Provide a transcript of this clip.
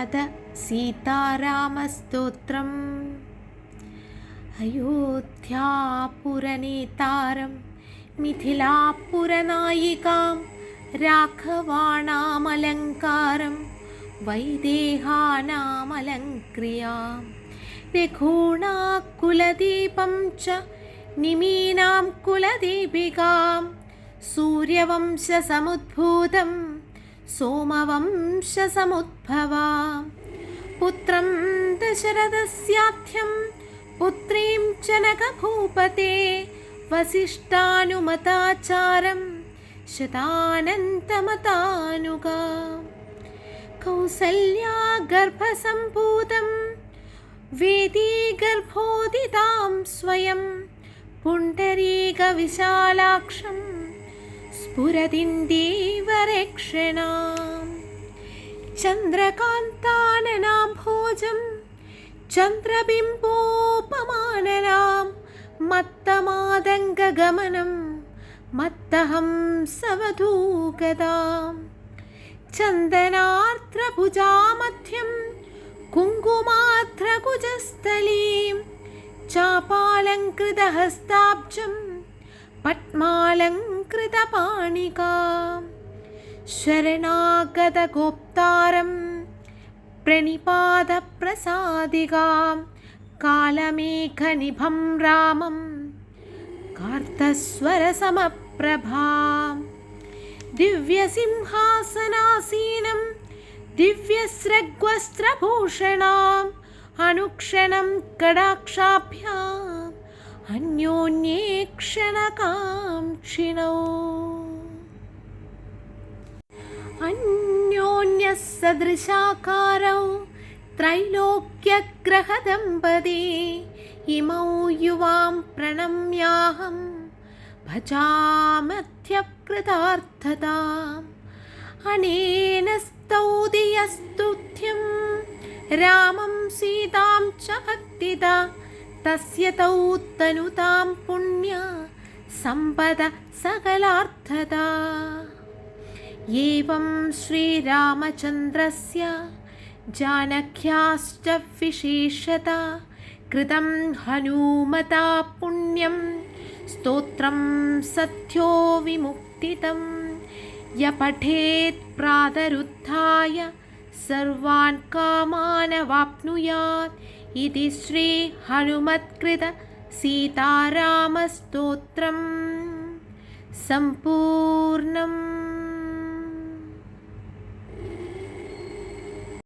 अथ सीतारामस्तोत्रम्। अयोध्यापुरनेतारं मिथिलापुरनायिकां राघवाणामलङ्कारं वैदेहानामलङ्क्रियां रघूणाकुलदीपं च निमीनां कुलदीपिकां सूर्यवंशसमुद्भूतं सोमवंशसमुद्भवां पुत्रं दशरथस्याख्यं पुत्रीं जनकभूपते वसिष्ठानुमताचारं शतानन्तमतानुगा कौसल्या गर्भसम्भूतं वेदीगर्भोदितां स्वयं पुण्डरीकविशालाक्षं स्फुरदिन्दीवरेक्षणाम् चन्द्रकान्ताननाम्भोजं चन्द्रबिम्बोपमाननां मत्तमादङ्गगमनं मत्तहं सवधूगदां चन्दनार्द्रभुजामध्यं कुङ्कुमार्द्रकुजस्थलीं चापालङ्कृतहस्ताब्जं पद्मालङ्कृतपाणिकाम् शरणागतगोप्तारं प्रणिपादप्रसादिकां। कालमेघनिभं रामं कार्तस्वरसमप्रभां। दिव्यसिंहासनासीनं दिव्यस्रग्वस्त्रभूषणाम्। अनुक्षणं कडाक्षाभ्याम् അന്യോന്യേക്ഷണകാംക്ഷിണോ അന്യോന്യസദൃശാകാരൗ? ത്രൈലോക്യഗ്രഹദമ്പതി ഇമൗ യുവാം പ്രണമ്യാഹം ഭജാമധ്യകൃതാർത്ഥതാം. അനേന സ്തൗതിയസ്തുധ്യം രാമം സീതാം ച ഭക്തിത തസ്യ തൗത്തനുതാം പുണ്യ സമ്പദ സകലാർത്ഥത ഏവം ശ്രീരാമചന്ദ്രസ്യ ജാനക്യാശ്ച വിശേഷത കൃതം ഹനൂമതാ പുണ്യം സ്തോത്രം സത്യോ വിമുക്തിതം യപഠേത് പ്രാതരുദ്ധായ സർവാൻ കാമാനവാപ്നുയാത് इति श्रीहनुमत्कृतसीतारामस्तोत्रम् सम्पूर्णम्